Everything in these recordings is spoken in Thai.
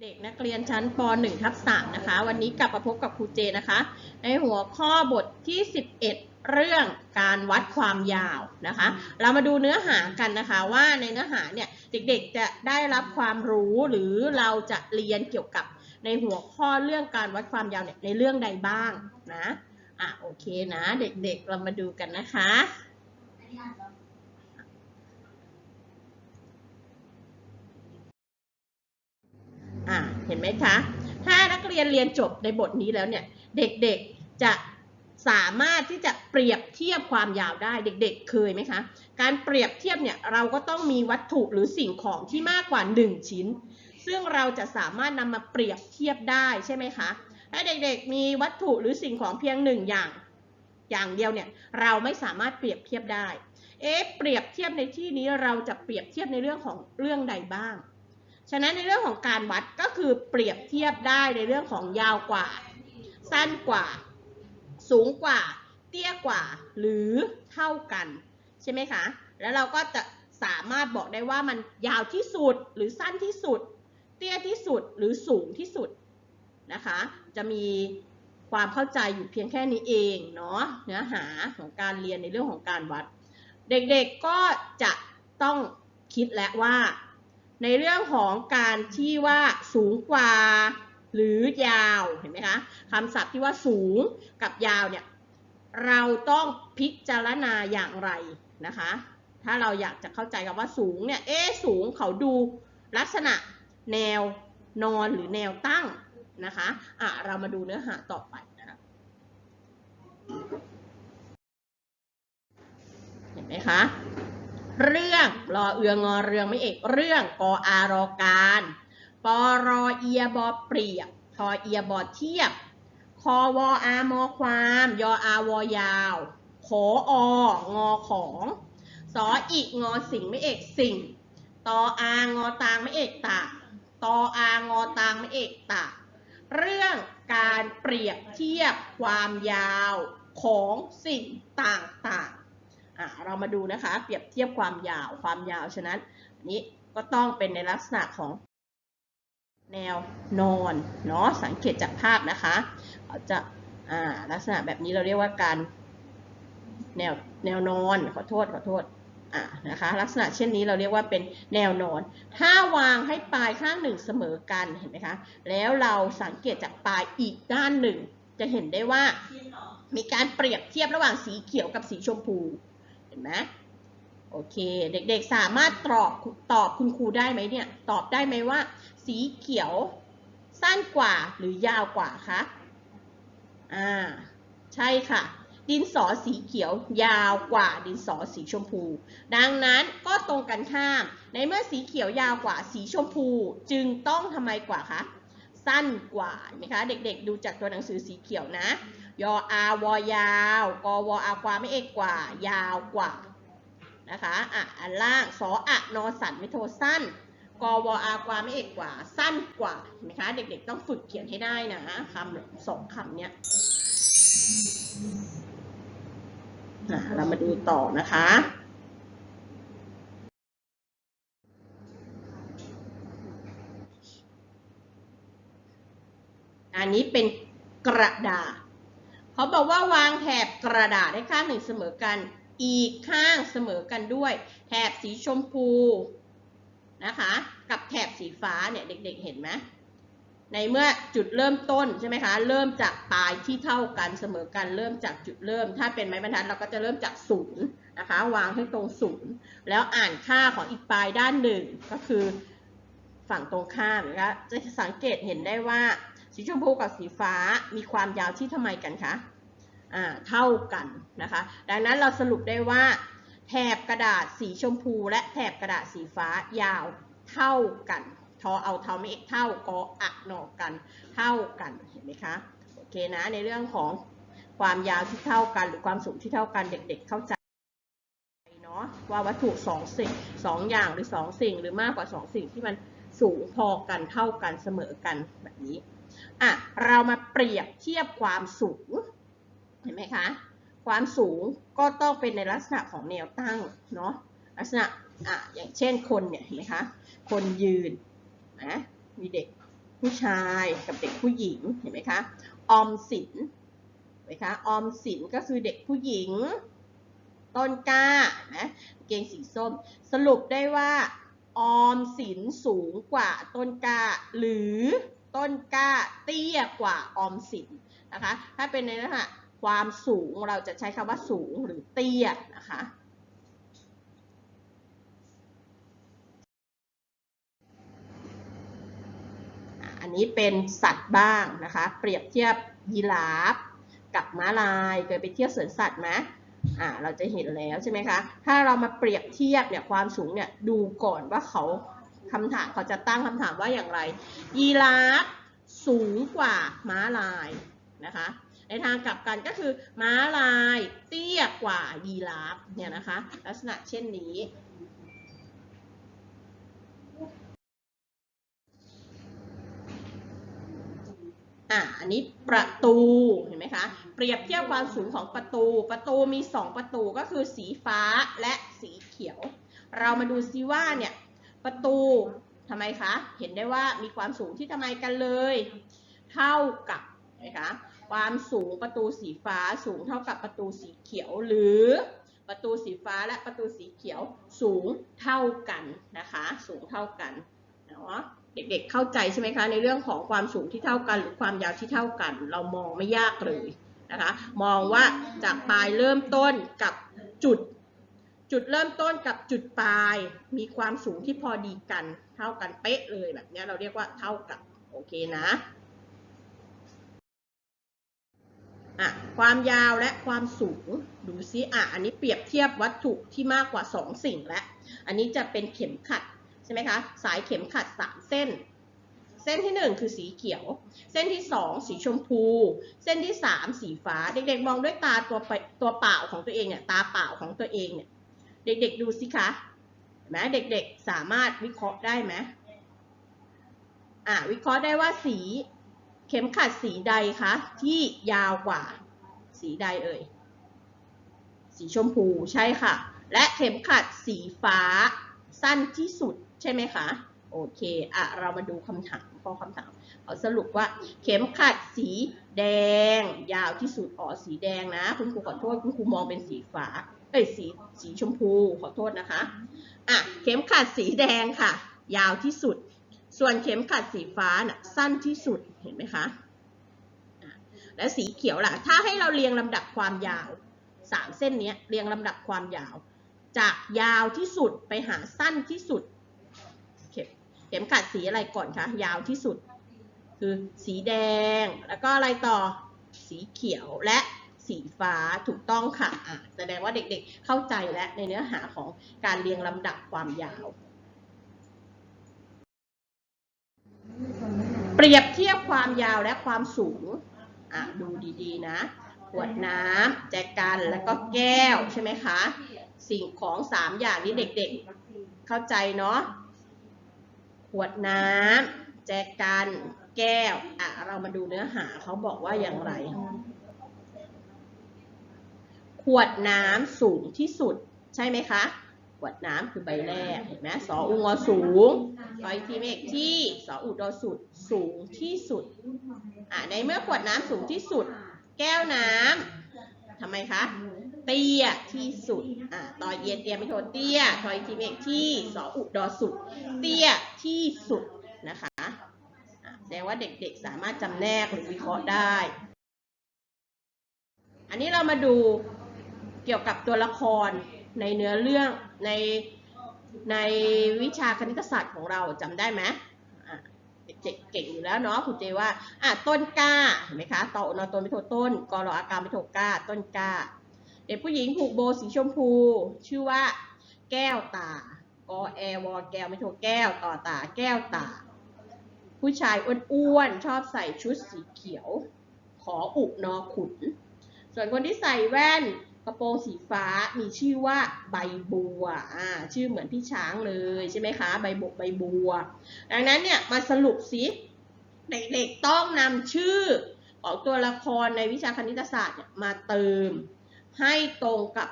เด็กนักเรียนชั้นป .1 ทับ3นะคะ วันนี้กลับมาพบกับครูเจนะคะ ในหัวข้อบทที่ 11 เรื่องการวัดความยาวนะคะ เรามาดูเนื้อหากันนะคะว่าในเนื้อหาเนี่ยเด็กๆจะได้รับความรู้หรือเราจะเรียนเกี่ยวกับในหัวข้อเรื่องการวัดความยาวเนี่ยในเรื่องใดบ้างนะอะโอเคนะ เด็กๆเรามาดูกันนะคะ อ่า เห็นไหมคะ ถ้านักเรียนเรียนจบในบทนี้แล้วเนี่ย เด็กๆจะสามารถที่จะเปรียบเทียบความยาวได้เด็ก ๆ เคยไหมคะ การเปรียบเทียบเนี่ยเราก็ต้องมีวัตถุหรือสิ่งของที่มากกว่า 1 ชิ้น ซึ่งเราจะสามารถนำมาเปรียบเทียบได้ใช่ไหมคะ ถ้าเด็กๆ มีวัตถุหรือสิ่งของเพียงหนึ่งอย่าง อย่างเดียวเนี่ยเราไม่สามารถเปรียบเทียบได้ เอ๊ะเปรียบเทียบในที่นี้เราจะเปรียบเทียบในเรื่องของเรื่องใดบ้าง ฉะนั้นในเรื่องของการวัดก็คือเปรียบเทียบได้ในเรื่องของยาวกว่า สั้นกว่า สูงกว่า เตี้ยกว่า หรือเท่ากัน ใช่ไหมคะ แล้วเราก็จะสามารถบอกได้ว่ามันยาวที่สุดหรือสั้นที่สุด เตี้ยที่สุดหรือสูงที่สุดนะคะ จะมีความเข้าใจอยู่เพียงแค่นี้เองเนาะเนื้อหาของการเรียนในเรื่องของการวัด เด็กๆก็จะต้องคิดแล้วว่า ในเรื่องของการที่ว่าสูงกว่าหรือยาวเห็นไหมคะคำศัพท์ที่ว่าสูงกับยาวเนี่ยเราต้องพิจารณาอย่างไรนะคะ ถ้าเราอยากจะเข้าใจกับว่าสูงเนี่ยเอ๊สูงเขาดูลักษณะแนวนอนหรือแนวตั้งนะคะอะเรามาดูเนื้อหาต่อไปนะคะเห็นไหมคะ เรื่องรอเอืองงอเรืองไม่เอกเรื่องกออารอการปอรอเอียบอเปรียบทอเอียบอเทียบคอวออามอความ ยออาวอยาวขอองอของสออีกงอสิ่งไม่เอกสิ่งตออางอตางไม่เอกตาตออางอตางไม่เอกตาเรื่องการเปรียบเทียบความยาวของสิ่งต่างๆ อะเรามาดูนะคะ เปรียบเทียบความยาวความยาวฉะนั้นนี้ก็ต้องเป็นในลักษณะของแนวนอนเนาะสังเกตจากภาพนะคะเราจะอ่าลักษณะแบบนี้เราเรียกว่าการแนวแนวนอนขอโทษขอโทษอ่านะคะลักษณะเช่นนี้เราเรียกว่าเป็นแนวนอน ถ้าวางให้ปลายข้างหนึ่งเสมอกันเห็นไหมคะแล้วเราสังเกตจากปลายอีกด้านหนึ่ง จะเห็นได้ว่ามีการเปรียบเทียบระหว่างสีเขียวกับสีชมพู ห็นไหมโอเค เด็กๆสามารถตอบตอบคุณครูได้ไหมเนี่ย ตอบได้ไหมว่า สีเขียวสั้นกว่าหรือยาวกว่าคะ อ่า ใช่ค่ะ ดินสอสีเขียวยาวกว่าดินสอสีชมพู ดังนั้นก็ตรงกันข้าม ในเมื่อสีเขียวยาวกว่าสีชมพู จึงต้องทำไมกว่าคะ สั้นกว่าเห็นไหมคะ เด็กๆ ดูจากตัวหนังสือสีเขียวนะ ยออาวอยาวกวอากวามไม่เอกกว่า ยาวกว่านะคะอะอันล่างสออะนอสันไม่โทสั้นกวอากวามไม่เอกกว่า สั้นกว่าเห็นไหมคะ เด็กๆต้องฝึกเขียนให้ได้นะคำสองคำเนี้ยเรามาดูต่อนะคะ อันนี้เป็นกระดาษ เขาบอกว่าวางแถบกระดาษให้ข้างหนึ่งเสมอกัน อีกข้างเสมอกันด้วย แถบสีชมพูนะคะ กับแถบสีฟ้าเนี่ยเด็กๆเห็นไหมในเมื่อจุดเริ่มต้นใช่ไหมคะ เริ่มจากปลายที่เท่ากันเสมอกัน เริ่มจากจุดเริ่ม ถ้าเป็นไม้บรรทัดเราก็จะเริ่มจากศูนย์นะคะ วางให้ตรงศูนย์แล้วอ่านค่าของอีกปลายด้านหนึ่งก็คือฝั่งตรงข้ามนะคะจะสังเกตเห็นได้ว่า สีชมพูกับสีฟ้ามีความยาวที่ทำไมกันคะอ่าเท่ากันนะคะ ดังนั้นเราสรุปได้ว่า แถบกระดาษสีชมพูและแถบกระดาษสีฟ้ายาวเท่ากันทอเอาเท่าไม่เอกเท่ากออะหนอกัน เท่ากันเห็นไหมคะโอเคนะในเรื่องของความยาวที่เท่ากันหรือความสูงที่เท่ากันเด็ก ๆ เข้าใจเนาะว่าวัตถุสองสิ่งสองอย่างหรือสองสิ่ง หรือมากกว่าสองสิ่งที่มันสูงพอกันเท่ากันเสมอกันแบบนี้ อะเรามาเปรียบเทียบความสูง เห็นไหมคะ ความสูงก็ต้องเป็นในลักษณะของแนวตั้งเนาะลักษณะอะอย่างเช่นคนเนี่ยเห็นไหมคะ คนยืนนะมีเด็กผู้ชายกับเด็กผู้หญิงเห็นไหมคะออมสินเห็นไหมคะออมสินก็คือเด็กผู้หญิง ต้นกล้านะเกงสีส้ม สรุปได้ว่าออมสินสูงกว่าต้นกล้าหรือ ต้นกล้าเตี้ยกว่าออมสินนะคะ ถ้าเป็นในลักษณะความสูงเราจะใช้คำว่าสูงหรือเตี้ยนะคะอะอันนี้เป็นสัตว์บ้างนะคะ เปรียบเทียบยีราฟกับม้าลายเคยไปเที่ยวสวนสัตว์ไหมอ่าเราจะเห็นแล้วใช่ไหมคะ ถ้าเรามาเปรียบเทียบเนี่ยความสูงเนี่ยดูก่อนว่าเขา คำถามเขาจะตั้งคำถามว่าอย่างไร ยีราฟสูงกว่าม้าลายนะคะ ในทางกลับกันก็คือม้าลายเตี้ยกว่ายีราฟเนี่ยนะคะ ลักษณะเช่นนี้อะอันนี้ประตูเห็นไหมคะ เปรียบเทียบความสูงของประตู ประตูมี 2 ประตูก็คือสีฟ้าและสีเขียว เรามาดูซิว่าเนี่ย ประตูทำไมคะ เห็นได้ว่ามีความสูงที่ทำไมกันเลย เท่ากับนะคะความสูงประตูสีฟ้าสูงเท่ากับประตูสีเขียวหรือประตูสีฟ้าและประตูสีเขียวสูงเท่ากันนะคะ สูงเท่ากันเนาะเด็กๆเข้าใจใช่ไหมคะในเรื่องของความสูงที่เท่ากัน หรือความยาวที่เท่ากัน เรามองไม่ยากเลยนะคะ มองว่าจากปลายเริ่มต้นกับจุด จุดเริ่มต้นกับจุดปลาย มีความสูงที่พอดีกัน เท่ากันเป๊ะเลยแบบนี้เราเรียกว่าเท่ากับ โอเคนะอะความยาวและความสูงดูซิอะอันนี้เปรียบเทียบวัตถุที่มากกว่า 2 สิ่งและ อันนี้จะเป็นเข็มขัดใช่ไหมคะสายเข็มขัด 3 เส้น เส้นที่ 1 คือสีเขียว เส้นที่ 2 สีชมพู เส้นที่ 3 สีฟ้า เด็กๆมองด้วยตาตัวตัวเปล่าของตัวเองเนี่ยตาเปล่าของตัวเองเนี่ย เด็กๆดูสิคะเห็นไหมเด็กๆสามารถวิเคราะห์ได้ไหมอ่าวิเคราะห์ได้ว่าสีเข็มขัดสีใดคะที่ยาวกว่า สีใดเอ่ย สีชมพูใช่ค่ะ และเข็มขัดสีฟ้าสั้นที่สุดใช่ไหมคะโอเคอะเรามาดูคำถามข้อคำถามเอาสรุปว่าเข็มขัดสีแดง ยาวที่สุดอ๋อสีแดงนะ คุณครูขอโทษคุณครูมองเป็นสีฟ้า เอ้ยสีสีชมพูขอโทษนะคะอะเข็มขัดสีแดงค่ะ ยาวที่สุด ส่วนเข็มขัดสีฟ้าน่ะสั้นที่สุดเห็นไหมคะและสีเขียวล่ะ ถ้าให้เราเรียงลำดับความยาวสามเส้นเนี้ยเรียงลำดับความยาว จากยาวที่สุดไปหาสั้นที่สุด เข็มเข็มขัดสีอะไรก่อนคะยาวที่สุด คือสีแดงแล้วก็อะไรต่อสีเขียวและ สีฟ้าถูกต้องค่ะะแสดงว่าเด็กๆเข้าใจและในเนื้อหาของการเรียงลำดับความยาว เปรียบเทียบความยาวและความสูงดูดีๆนะขวดน้ำแจกันแล้วก็แก้วใช่ไหมคะ สิ่งของสามอย่างนี้เด็กๆ เข้าใจเนาะขวดน้ำแจกันแก้วอะเรามาดูเนื้อหาเขาบอกว่าอย่างไร ขวดน้ำสูงที่สุด ใช่ไหมคะ ขวดน้ำคือใบแรกเห็นไหมสออุงอสูงรอยทีเมกที่สออุดอสุดสูงที่สุดอะในเมื่อขวดน้ำสูงที่สุด แก้วน้ำทำไมคะเตี้ยที่สุด อ่าต่อเอียนเตี้ยไม่โทเตี้ยทอยทีเมกที่สออุดอสุด เตี้ยที่สุดนะคะอะแสดงว่าเด็กๆสามารถจำแนกหรือวิเคราะห์ได้ อันนี้เรามาดู เกี่ยวกับตัวละครในเนื้อเรื่องในในวิชาคณิตศาสตร์ของเราจำได้ไหมเก่งอยู่แล้วเนาะคุณเจว่าอะต้นกล้าเห็นไหมคะต่อนอต้นไม่โทต้นกอรออากาไม่โทก้า ต้นกล้า เด็กผู้หญิงผูกโบสีชมพู ชื่อว่า แก้วตากอแอวอแก้วไม่โทแก้วต่อตาแก้วตา ผู้ชายอ้วนๆชอบใส่ชุดสีเขียว ขออุนอขุน ส่วนคนที่ใส่แว่น กระโปรงสีฟ้ามีชื่อว่าใบบัวอ่าชื่อเหมือนพี่ช้างเลยใช่ไหมคะใบบกใบบัว ดังนั้นเนี่ยมาสรุปสิเด็กๆต้องนำชื่อของตัวละครในวิชาคณิตศาสตร์เนี่ยมาเติม ให้ตรงกับ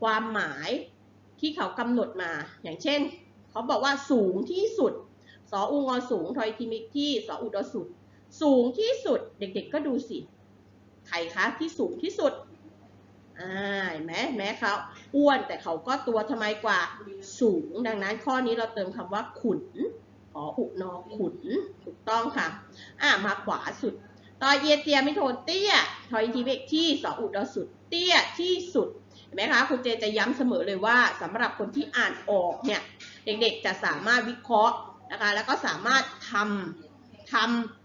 ความหมายที่เขากำหนดมา อย่างเช่น เขาบอกว่าสูงที่สุด สออูงอสูงทอยทีมิกที่สออุดอสุด สูงที่สุดเด็กๆก็ดูสิ ใครคะที่สูงที่สุด อ่าเห็นไหมแม้เขาอ้วนแต่เขาก็ตัวทำไมกว่าสูง ดังนั้นข้อนี้เราเติมคำว่าขุนขออุนอขุนถูกต้องค่ะ อ่ามาขวาสุดตอเยเตียไม่โทนเตี้ยทอยทีเบกที่สออุดอสุดเตี้ยที่สุดเห็นไหมคะคุณเจจะย้ำเสมอเลยว่าสำหรับคนที่อ่านออกเนี่ยเด็กๆจะสามารถวิเคราะห์นะคะแล้วก็สามารถทำทำ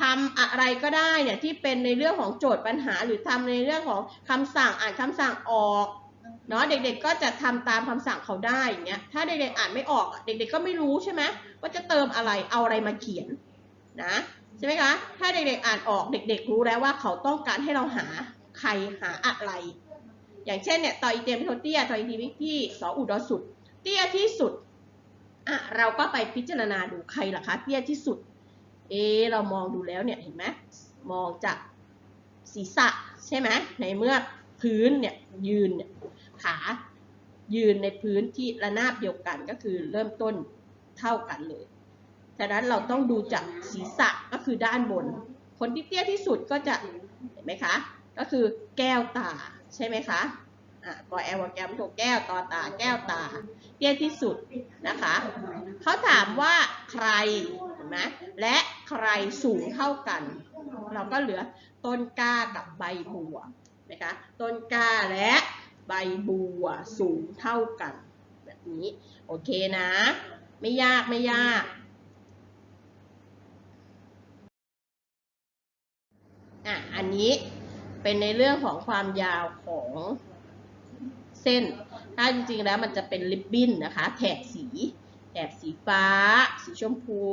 ทำอะไรก็ได้เนี่ยที่เป็นในเรื่องของโจทย์ปัญหา หรือทำในเรื่องของคำสั่งอ่านคำสั่งออกเนาะเด็กๆก็จะทำตามคำสั่งเขาได้อย่างเงี้ยถ้าเด็กๆอ่านไม่ออกเด็กๆก็ไม่รู้ใช่ไหมว่าจะเติมอะไรเอาอะไรมาเขียนนะใช่ไหมคะถ้าเด็กๆอ่านออกเด็ก ๆ รู้แล้วว่าเขาต้องการให้เราหาใครหาอะไร อย่างเช่นเนี่ยต่ออีเตียมโทเตียต่ออีทีวิกที่สออุดอสุด เตี้ยที่สุดอะเราก็ไปพิจารณาดูใครล่ะคะ เตี้ยที่สุด เอเรามองดูแล้วเนี่ยเห็นไหมมองจากศีรษะใช่ไหมในเมื่อพื้นเนี่ยยืนเนี่ยขายืนในพื้นที่ระนาบเดียวกันก็คือเริ่มต้นเท่ากันเลยฉะนั้นเราต้องดูจากศีรษะก็คือด้านบน คนที่เตี้ยที่สุดก็จะเห็นไหมคะ ก็คือแก้วตาใช่ไหมคะ กอแอลวาแกมโทแก้วตอตาแก้วตาเตี้ยที่สุดนะคะเขาถามว่าใครเห็นไหมและใครสูงเท่ากัน เราก็เหลือต้นกล้ากับใบบัวนะคะต้นกล้าและใบบัวสูงเท่ากัน แบบนี้โอเคนะ ไม่ยากไม่ยากอะอันนี้เป็นในเรื่องของความยาวของ เส้น ถ้าจริงๆแล้วมันจะเป็นริบบิ้นนะคะ แถบสี แถบสีฟ้า สีชมพู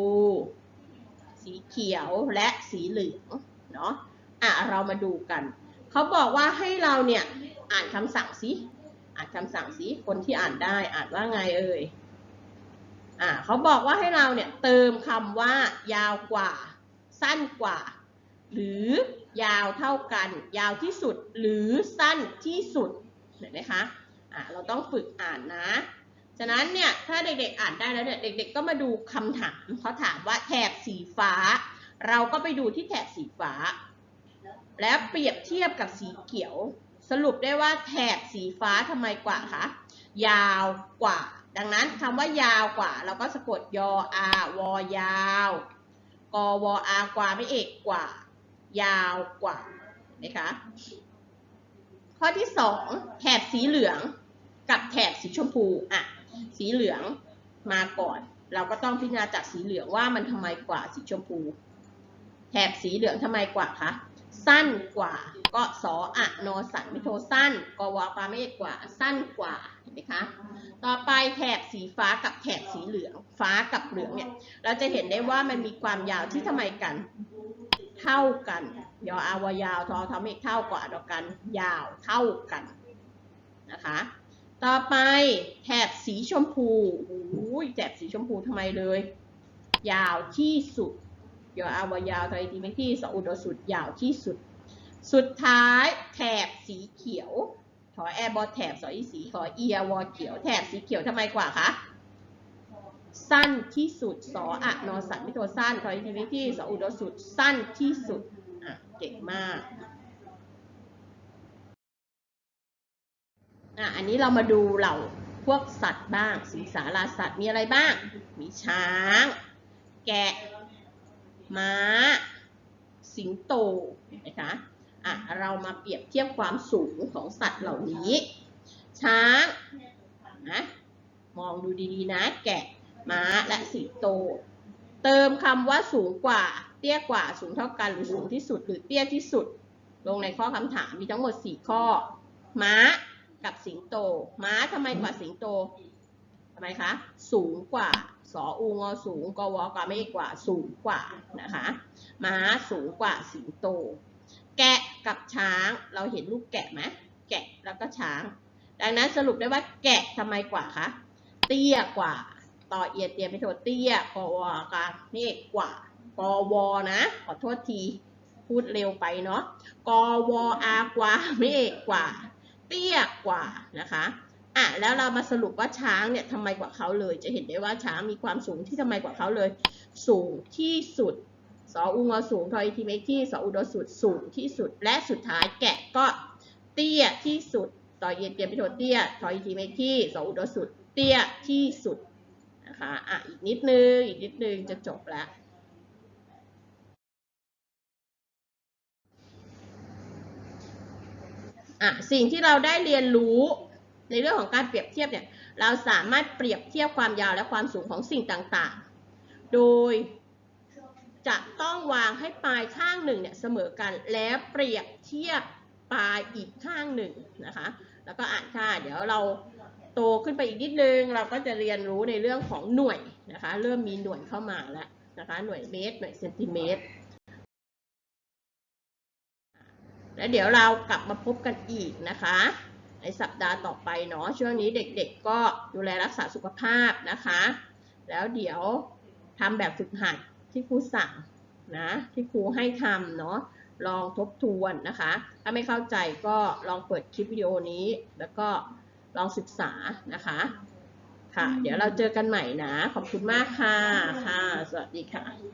สีเขียวและสีเหลืองเนาะอะเรามาดูกัน เขาบอกว่าให้เราเนี่ยอ่านคำสั่งสิอ่านคำสั่งสิคนที่อ่านได้อ่านว่าไงเอ่ยอะเขาบอกว่าให้เราเนี่ยเติมคำว่ายาวกว่า สั้นกว่า หรือยาวเท่ากัน ยาวที่สุดหรือสั้นที่สุดเห็นไหมคะ อะเราต้องฝึกอ่านนะ ฉะนั้นเนี่ยถ้าเด็กๆอ่านได้แล้วเนี่ยเด็ก ๆ ก็มาดูคำถามเขาถามว่าแถบสีฟ้า เราก็ไปดูที่แถบสีฟ้า แล้วเปรียบเทียบกับสีเขียว สรุปได้ว่าแถบสีฟ้าทำไมกว่าคะยาวกว่า ดังนั้นคำว่ายาวกว่า เราก็สะกดยออาวอยาวกวอากว่าไม่เอกกว่า ยาวกว่านะคะข้อที่สองแถบสีเหลือง กับแถบสีชมพูอะสีเหลืองมาก่อน เราก็ต้องพิจารณาจากสีเหลืองว่ามันทำไมกว่าสีชมพู แถบสีเหลืองทำไมกว่าคะสั้นกว่าก็สออะนอสันไม่โทสั้นกวาปาไม่เอกกว่าสั้นกว่าเห็นไหมคะต่อไปแถบสีฟ้ากับแถบสีเหลือง ฟ้ากับเหลืองเนี่ยเราจะเห็นได้ว่ามันมีความยาวที่ทำไมกัน เท่ากันยออาวายาวทอทอมเอกเท่ากว่าดอกกันยาวเท่ากันนะคะ ต่อไปแถบสีชมพูโอ้ยแถบสีชมพูทำไมเลย ยาวที่สุดยออาวายาวทอยทีไม่ที่สอุดสุดยาวที่สุด สุดท้ายแถบสีเขียวขอแอร์บอแถบสออีสีขอเอียวอเขียวแถบสีเขียวทำไมกว่าคะสั้นที่สุดสออะนอสันไม่โทสั้นทอยทีไม่ที่สออุดสุดสั้นที่สุดอะเก่งมาก อะอันนี้เรามาดูเหล่าพวกสัตว์บ้าง สิงสาราสัตว์มีอะไรบ้าง มีช้าง แกะ ม้า สิงโตนะคะอะเรามาเปรียบเทียบความสูงของสัตว์เหล่านี้ ช้างนะมองดูดีๆนะ แกะ ม้า และสิงโต เติมคำว่าสูงกว่า เตี้ยกว่า สูงเท่ากัน หรือสูงที่สุด หรือเตี้ยที่สุด ลงในข้อคำถามมีทั้งหมด 4 ข้อ ม้า กับสิงโต ม้าทำไมกว่าสิงโตทำไมคะ สูงกว่า สออูงอสูงกวกว่าไม่กว่า สูงกว่านะคะ ม้าสูงกว่าสิงโต แกะกับช้าง เราเห็นลูกแกะไหมแกะแล้วก็ช้าง ดังนั้นสรุปได้ว่าแกะทำไมกว่าคะ เตี้ยกว่า ต่อเอียดเตียไม่โทษเตี้ยกวกานี่กว่ากวนะ ขอโทษที พูดเร็วไปเนาะกวอากว่าไม่เอกกว่า เตี้ยกว่านะคะอะแล้วเรามาสรุปว่าช้างเนี่ยทำไมกว่าเขาเลย จะเห็นได้ว่าช้างมีความสูงที่ทำไมกว่าเขาเลย สูงที่สุดสออุงอสูงทอยทีเมที่สออุดสุดสูงที่สุด และสุดท้ายแกะก็เตี้ยที่สุดต่อเย็นเตียมไปโทเตี้ยทอยทีเมที่สออุดสุด เตี้ยที่สุดนะคะอะอีกนิดนึงอีกนิดนึงจะจบแล้ว อะสิ่งที่เราได้เรียนรู้ในเรื่องของการเปรียบเทียบเนี่ยเราสามารถเปรียบเทียบความยาวและความสูงของสิ่งต่างๆ โดยจะต้องวางให้ปลายข้างหนึ่งเนี่ยเสมอกันแล้วเปรียบเทียบปลายอีกข้างหนึ่งนะคะ แล้วก็อ่านค่าเดี๋ยวเราโตขึ้นไปอีกนิดนึง เราก็จะเรียนรู้ในเรื่องของหน่วยนะคะ เริ่มมีหน่วยเข้ามาแล้วนะคะ หน่วยเมตร หน่วยเซนติเมตร แล้วเดี๋ยวเรากลับมาพบกันอีกนะคะ ในสัปดาห์ต่อไปเนาะช่วงนี้เด็กๆก็ดูแลรักษาสุขภาพนะคะ แล้วเดี๋ยวทำแบบฝึกหัดที่ครูสั่งนะที่ครูให้ทำเนาะลองทบทวนนะคะ ถ้าไม่เข้าใจก็ลองเปิดคลิปวิดีโอนี้ แล้วก็ลองศึกษานะคะ ค่ะ เดี๋ยวเราเจอกันใหม่นะ ขอบคุณมากค่ะ ค่ะ สวัสดีค่ะ